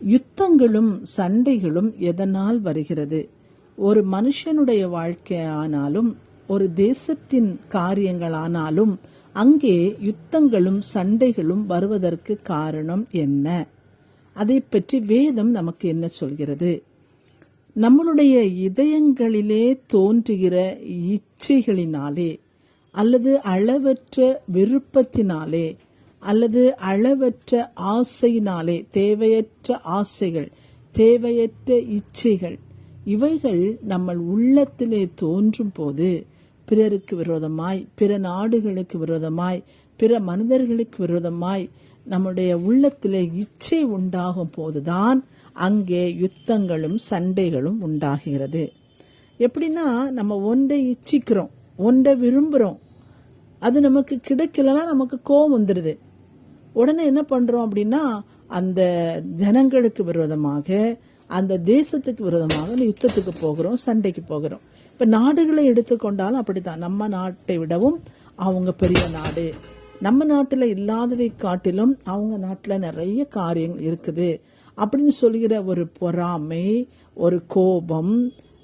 யுத்தங்களும் சண்டைகளும் எதனால் வருகிறது? ஒரு மனுஷனுடைய வாழ்க்கையானாலும் ஒரு தேசத்தின் காரியங்களானாலும் அங்கே யுத்தங்களும் சண்டைகளும் வருவதற்கு காரணம் என்ன? அதை பற்றி வேதம் நமக்கு என்ன சொல்கிறது? நம்மளுடைய இதயங்களிலே தோன்றுகிற இச்சைகளினாலே அல்லது அளவற்ற விருப்பத்தினாலே அல்லது அளவற்ற ஆசையினாலே தேவையற்ற ஆசைகள் தேவையற்ற இச்சைகள் இவைகள் நம்ம உள்ளத்திலே தோன்றும் போது பிறருக்கு விரோதமாய் பிற நாடுகளுக்கு விரோதமாய் பிற மனிதர்களுக்கு விரோதமாய் நம்முடைய உள்ளத்திலே இச்சை உண்டாகும் போதுதான் அங்கே யுத்தங்களும் சண்டைகளும் உண்டாகிறது. எப்படின்னா நம்ம ஒன்றை இச்சிக்கிறோம் ஒன்றை விரும்புகிறோம் அது நமக்கு கிடைக்கலன்னா நமக்கு கோபம் வந்துடுது உடனே என்ன பண்றோம் அப்படின்னா அந்த ஜனங்களுக்கு விரோதமாக அந்த தேசத்துக்கு விரோதமாக யுத்தத்துக்கு போகிறோம் சண்டைக்கு போகிறோம். இப்ப நாடுகளை எடுத்துக்கொண்டாலும் அப்படித்தான். நம்ம நாட்டை விடவும் அவங்க பெரிய நாடு. நம்ம நாட்டில் இல்லாததை காட்டிலும் அவங்க நாட்டில் நிறைய காரியங்கள் இருக்குது. அப்படின்னு சொல்கிற ஒரு பொறாமை ஒரு கோபம்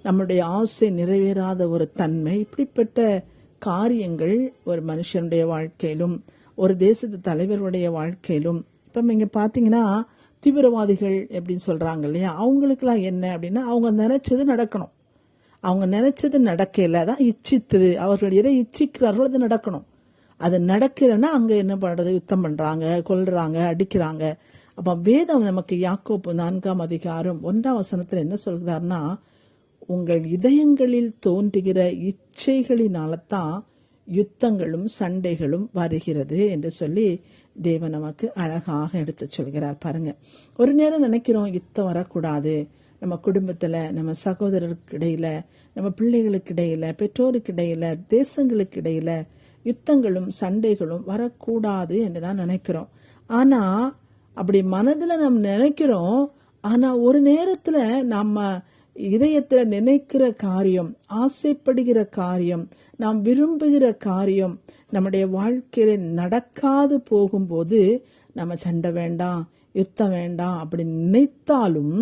நம்முடைய ஆசை நிறைவேறாத ஒரு தன்மை இப்படிப்பட்ட காரியங்கள் ஒரு மனுஷனுடைய வாழ்க்கையிலும் ஒரு தேசத்து தலைவருடைய வாழ்க்கையிலும் இப்போ நீங்கள் பார்த்தீங்கன்னா தீவிரவாதிகள் எப்படின்னு சொல்கிறாங்க இல்லையா? அவங்களுக்கெல்லாம் என்ன அப்படின்னா அவங்க நினைச்சது நடக்கணும். அவங்க நினைச்சது நடக்கல தான் இச்சித்தது. அவர்கள் எதை இச்சிக்கிறார்களோ அது நடக்கணும். அது நடக்கலைன்னா அங்கே என்ன பண்ணுறது யுத்தம் பண்ணுறாங்க கொல்றாங்க அடிக்கிறாங்க. அப்போ வேதம் நமக்கு யாக்கோப்பு நான்காம் அதிகாரம் ஒன்றாம் வசனத்தில் என்ன சொல்கிறாருன்னா உங்கள் இதயங்களில் தோன்றுகிற இச்சைகளினால தான் யுத்தங்களும் சண்டைகளும் வருகிறது என்று சொல்லி தேவன் நமக்கு அழகாக எடுத்து சொல்கிறார் பாருங்க. ஒரு நேரம் நினைக்கிறோம் யுத்தம் வரக்கூடாது. நம்ம குடும்பத்தில் நம்ம சகோதரருக்கு இடையில நம்ம பிள்ளைகளுக்கு இடையில பெற்றோருக்கு இடையில தேசங்களுக்கு இடையில யுத்தங்களும் சண்டைகளும் வரக்கூடாது என்று தான் நினைக்கிறோம். ஆனால் அப்படி மனதில் நாம் நினைக்கிறோம் ஆனால் ஒரு நேரத்தில் நம்ம இதயத்தில் நினைக்கிற காரியம் ஆசைப்படுகிற காரியம் நாம் விரும்புகிற காரியம் நம்முடைய வாழ்க்கையில நடக்காது போகும்போது நம்ம சண்டை வேண்டாம் யுத்தம் வேண்டாம் அப்படி நினைத்தாலும்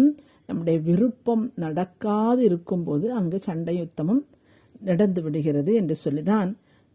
நம்முடைய விருப்பம் நடக்காது இருக்கும்போது அங்கு சண்டை யுத்தமும் நடந்து விடுகிறது என்று சொல்லிதான்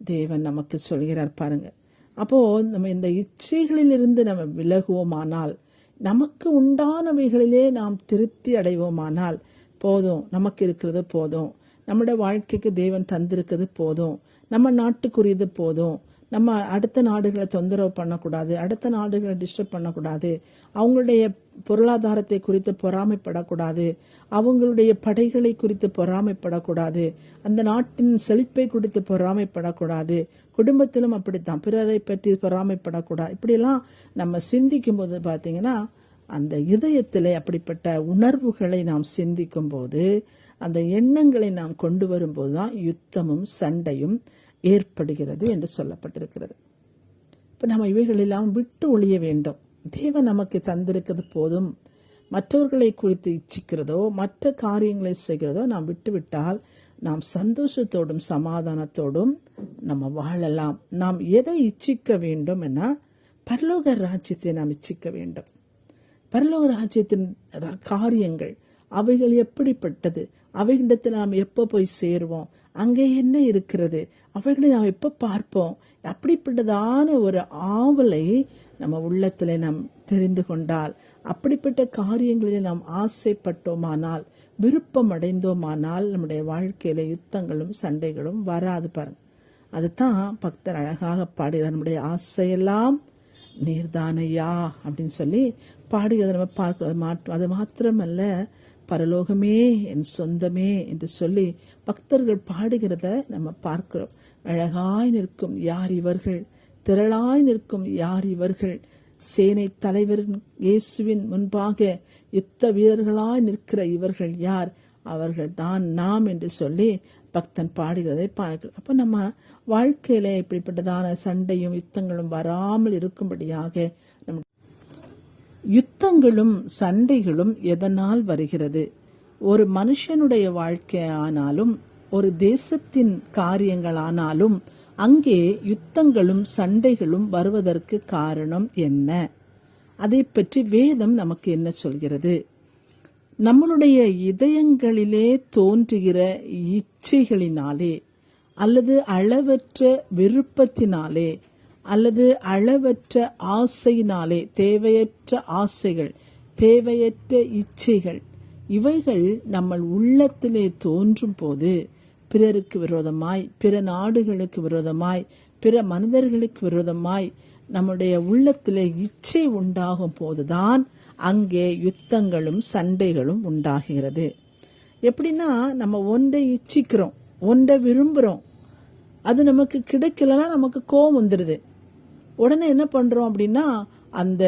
தேவன் நமக்கு சொல்கிறார் பாருங்க. அப்போ நம்ம இந்த இச்சைகளிலிருந்து நம்ம விலகுவோமானால் நமக்கு உண்டானவைகளிலே நாம் திருப்தி அடைவோமானால் போதும். நமக்கு இருக்கிறது போதும். நம்மளோட வாழ்க்கைக்கு தேவன் தந்திருக்கிறது போதும். நம்ம நாட்டுக்குரியது போதும். நம்ம அடுத்த நாடுகளை தொந்தரவு பண்ணக்கூடாது. அடுத்த நாடுகளை டிஸ்டர்ப் பண்ணக்கூடாது. அவங்களுடைய பொருளாதாரத்தை குறித்து பொறாமைப்படக்கூடாது. அவங்களுடைய படைகளை குறித்து பொறாமைப்படக்கூடாது. அந்த நாட்டின் செழிப்பை குறித்து பொறாமைப்படக்கூடாது. குடும்பத்திலும் அப்படித்தான். பிறரை பற்றி பொறாமைப்படக்கூடாது இப்படிலாம் நம்ம சிந்திக்கும் போது பார்த்தீங்கன்னா அந்த இதயத்தில் அப்படிப்பட்ட உணர்வுகளை நாம் சிந்திக்கும் போது அந்த எண்ணங்களை நாம் கொண்டு வரும்போது தான் யுத்தமும் சண்டையும் ஏற்படுகிறது என்று சொல்லப்பட்டிருக்கிறது. இப்போ நம்ம இவைகளெல்லாம் விட்டு ஒழிய வேண்டும். தேவன் நமக்கு தந்திருக்கிறது போதும். மற்றவர்களை குறித்து இச்சிக்கிறதோ மற்ற காரியங்களை செய்கிறதோ நாம் விட்டுவிட்டால் நாம் சந்தோஷத்தோடும் சமாதானத்தோடும் நம்ம வாழலாம். நாம் எதை இச்சிக்க வேண்டும் என பரலோக ராஜ்யத்தை நாம் இச்சிக்க வேண்டும். பரலோக ராஜ்யத்தின் காரியங்கள் அவைகள் எப்படிப்பட்டது? அவைகளிடத்தில் நாம் எப்போ போய் சேருவோம்? அங்கே என்ன இருக்கிறது? அவைகளை நாம் எப்போ பார்ப்போம்? அப்படிப்பட்டதான ஒரு ஆவலை நம்ம உள்ளத்தில் நாம் தெரிந்து கொண்டால் அப்படிப்பட்ட காரியங்களில் நாம் ஆசைப்பட்டோமானால் விருப்பம் அடைந்தோமானால் நம்முடைய வாழ்க்கையில யுத்தங்களும் சண்டைகளும் வராது பாருங்க. அதுதான் பக்தர் அழகாக பாடுகிறார் நம்முடைய ஆசையெல்லாம் நீர்தானையா? அப்படின்னு சொல்லி பாடுகிறத நம்ம பார்க்கிறது அது அது மாத்திரமல்ல பரலோகமே என் சொந்தமே என்று சொல்லி பக்தர்கள் பாடுகிறத நம்ம பார்க்கிறோம். அழகாய் நிற்கும் யார் இவர்கள்? திரளாய் நிற்கும் யார் இவர்கள்? சேனை தலைவர் இயேசுவின் முன்பாக யுத்த வீரர்களாய் நிற்கிற இவர்கள் யார்? அவர்கள் தான் நாம் என்று சொல்லி பக்தன் பாடுகிறதை பார்க்கிறோம். அப்போ நம்ம வாழ்க்கையில் இப்படிப்பட்டதான சண்டையும் யுத்தங்களும் வராமல் இருக்கும்படியாக யுத்தங்களும் சண்டைகளும் எதனால் வருகிறது? ஒரு மனுஷனுடைய வாழ்க்கையானாலும் ஒரு தேசத்தின் காரியங்களானாலும் அங்கே யுத்தங்களும் சண்டைகளும் வருவதற்கு காரணம் என்ன? அதை பற்றி வேதம் நமக்கு என்ன சொல்கிறது? நம்மளுடைய இதயங்களிலே தோன்றுகிற இச்சைகளினாலே அல்லது அளவற்ற விருப்பத்தினாலே அல்லது அளவற்ற ஆசையினாலே தேவையற்ற ஆசைகள் தேவையற்ற இச்சைகள் இவைகள் நம்ம உள்ளத்திலே தோன்றும் போது பிறருக்கு விரோதமாய் பிற நாடுகளுக்கு விரோதமாய் பிற மனிதர்களுக்கு விரோதமாய் நம்முடைய உள்ளத்திலே இச்சை உண்டாகும் போதுதான் அங்கே யுத்தங்களும் சண்டைகளும் உண்டாகிறது. எப்படின்னா நம்ம ஒன்றை இச்சிக்கிறோம் ஒன்றை விரும்புகிறோம் அது நமக்கு கிடைக்கலன்னா நமக்கு கோபம் வந்துடுது உடனே என்ன பண்ணுறோம் அப்படின்னா அந்த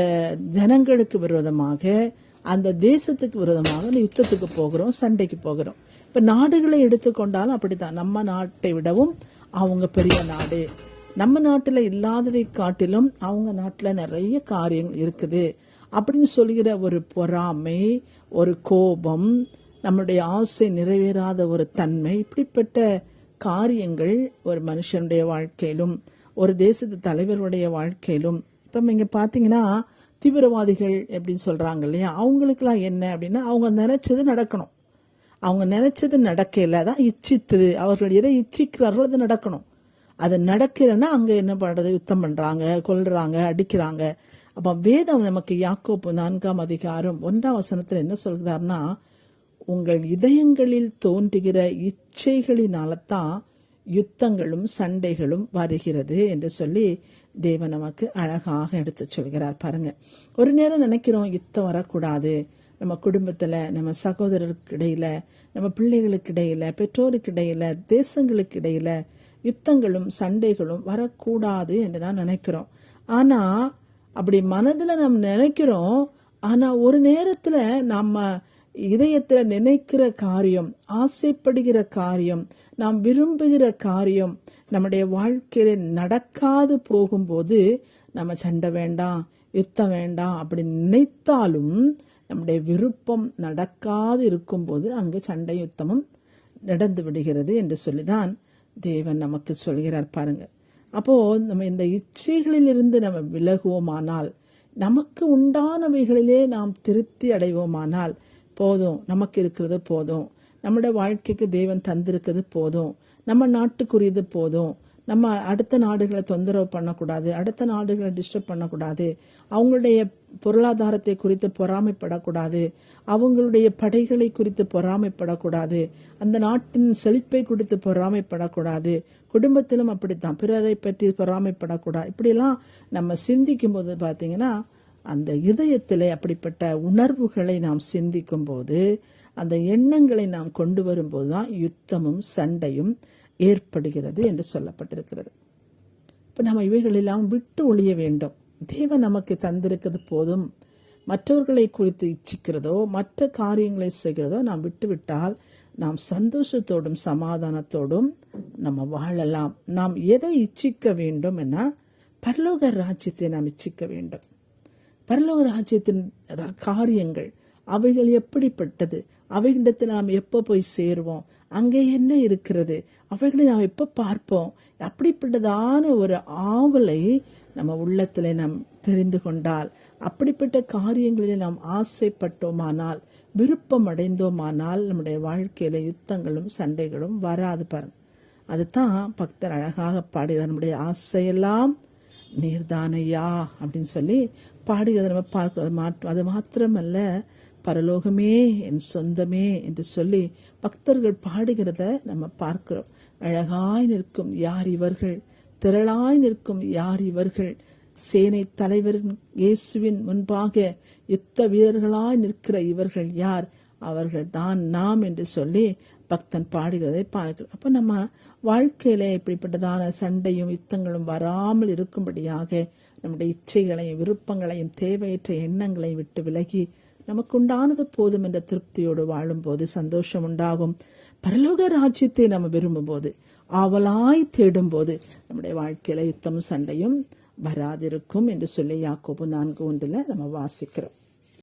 ஜனங்களுக்கு விரோதமாக அந்த தேசத்துக்கு விரோதமாக யுத்தத்துக்கு போகிறோம் சண்டைக்கு போகிறோம். இப்போ நாடுகளை எடுத்துக்கொண்டாலும் அப்படித்தான். நம்ம நாட்டை விடவும் அவங்க பெரிய நாடு. நம்ம நாட்டில் இல்லாததை காட்டிலும் அவங்க நாட்டில் நிறைய காரியங்கள் இருக்குது. அப்படின்னு சொல்கிற ஒரு பொறாமை ஒரு கோபம் நம்முடைய ஆசை நிறைவேறாத ஒரு தன்மை இப்படிப்பட்ட காரியங்கள் ஒரு மனுஷனுடைய வாழ்க்கையிலும் ஒரு தேசத்து தலைவருடைய வாழ்க்கையிலும் இப்போ இங்கே பார்த்தீங்கன்னா தீவிரவாதிகள் எப்படின்னு சொல்கிறாங்க இல்லையா? அவங்களுக்கெல்லாம் என்ன அப்படின்னா அவங்க நினைச்சது நடக்கணும். அவங்க நினைச்சது நடக்கல தான் இச்சித்தது. அவர்கள் எதை இச்சிக்கிறார்களோ அது நடக்கணும். அது நடக்கலைன்னா அங்கே என்ன பண்ணுறது யுத்தம் பண்ணுறாங்க கொல்றாங்க அடிக்கிறாங்க. அப்போ வேதம் நமக்கு யாக்கோப்பு நான்காம் அதிகாரம் ஒன்றாம் வசனத்தில் என்ன சொல்கிறாருன்னா உங்கள் இதயங்களில் தோன்றுகிற இச்சைகளினால தான் யுத்தங்களும் சண்டைகளும் வருகிறது என்று சொல்லி தேவன் நமக்கு அழகாக எடுத்து சொல்கிறார் பாருங்க. ஒரு நேரம் நினைக்கிறோம் யுத்தம் வரக்கூடாது. நம்ம குடும்பத்தில் நம்ம சகோதரருக்கு இடையில நம்ம பிள்ளைகளுக்கு இடையில பெற்றோருக்கு இடையில தேசங்களுக்கு இடையில யுத்தங்களும் சண்டைகளும் வரக்கூடாது என்று தான் நினைக்கிறோம். ஆனால் அப்படி மனதில் நாம் நினைக்கிறோம் ஆனால் ஒரு நேரத்தில் நம்ம இதயத்தில் நினைக்கிற காரியம் ஆசைப்படுகிற காரியம் நாம் விரும்புகிற காரியம் நம்முடைய வாழ்க்கையில் நடக்காது போகும்போது நம்ம சண்டை வேண்டாம் யுத்தம் வேண்டாம் அப்படி நினைத்தாலும் நம்முடைய விருப்பம் நடக்காது இருக்கும்போது அங்கு சண்டை யுத்தமும் நடந்து விடுகிறது என்று சொல்லிதான் தேவன் நமக்கு சொல்கிறார் பாருங்க. அப்போ நம்ம இந்த இச்சைகளிலிருந்து நம்ம விலகுவோமானால் நமக்கு உண்டானவைகளிலே நாம் திருப்தி அடைவோமானால் போதும். நமக்கு இருக்கிறது போதும். நம்மளோட வாழ்க்கைக்கு தேவன் தந்திருக்கிறது போதும். நம்ம நாட்டுக்குரியது போதும். நம்ம அடுத்த நாடுகளை தொந்தரவு பண்ணக்கூடாது. அடுத்த நாடுகளை டிஸ்டர்ப் பண்ணக்கூடாது. அவங்களுடைய பொருளாதாரத்தை குறித்து பொறாமைப்படக்கூடாது. அவங்களுடைய படைகளை குறித்து பொறாமைப்படக்கூடாது. அந்த நாட்டின் செழிப்பை குறித்து பொறாமைப்படக்கூடாது. குடும்பத்திலும் அப்படித்தான். பிறரை பற்றி பொறாமைப்படக்கூடாது இப்படிலாம் நம்ம சிந்திக்கும் போது பார்த்தீங்கன்னா அந்த இதயத்திலே அப்படிப்பட்ட உணர்வுகளை நாம் சிந்திக்கும் போது அந்த எண்ணங்களை நாம் கொண்டு வரும்போது தான் யுத்தமும் சண்டையும் ஏற்படுகிறது என்று சொல்லப்பட்டிருக்கிறது. இப்போ நம்ம இவைகளெல்லாம் விட்டு ஒழிய வேண்டும். தேவன் நமக்கு தந்திருக்கிறது போதும். மற்றவர்களை குறித்து இச்சிக்கிறதோ மற்ற காரியங்களை செய்கிறதோ நாம் விட்டுவிட்டால் நாம் சந்தோஷத்தோடும் சமாதானத்தோடும் நம்ம வாழலாம். நாம் எதை இச்சிக்க வேண்டும் என பரலோக ராஜ்யத்தை நாம் இச்சிக்க வேண்டும். பரலோக ராஜ்யத்தின் காரியங்கள் அவைகள் எப்படிப்பட்டது? அவைகளிடத்தில் நாம் எப்போ போய் சேருவோம்? அங்கே என்ன இருக்கிறது? அவைகளை நாம் எப்போ பார்ப்போம்? அப்படிப்பட்டதான ஒரு ஆவலை நம்ம உள்ளத்தில் நாம் தெரிந்து கொண்டால் அப்படிப்பட்ட காரியங்களில் நாம் ஆசைப்பட்டோமானால் விருப்பம் அடைந்தோமானால் நம்முடைய வாழ்க்கையில் யுத்தங்களும் சண்டைகளும் வராது பாருங்க. அதுதான் பக்தர் அழகாக பாடுகிறார் நம்முடைய ஆசையெல்லாம் நீர்தானையா? அப்படின்னு சொல்லி பாடுகிறத நம்ம பார்க்கிறது அது மாற்றம் அது மாத்திரமல்ல பரலோகமே என் சொந்தமே என்று சொல்லி பக்தர்கள் பாடுகிறத நம்ம பார்க்கிறோம். அழகாய் நிற்கும் யார் இவர்கள்? திரளாய் நிற்கும் யார் இவர்கள்? சேனை தலைவர் இயேசுவின் முன்பாக யுத்த வீரர்களாய் நிற்கிற இவர்கள் யார்? அவர்கள் தான் நாம் என்று சொல்லி பக்தன் பாடுகிறதை பார்க்கிறோம். அப்போ நம்ம வாழ்க்கையில இப்படிப்பட்டதான சண்டையும் யுத்தங்களும் வராமல் இருக்கும்படியாக நம்முடைய இச்சைகளையும் விருப்பங்களையும் தேவையற்ற எண்ணங்களையும் விட்டு விலகி நமக்கு உண்டானது போதும் என்ற திருப்தியோடு வாழும்போது சந்தோஷம் உண்டாகும். பரலோக ராஜ்யத்தை நம்ம விரும்பும்போது ஆவலாய் தேடும்போது நம்முடைய வாழ்க்கையில யுத்தமும் சண்டையும் வராதிருக்கும் என்று சொல்லி யாக்கோபு நான்கு ஒன்றில் நம்ம வாசிக்கிறோம்.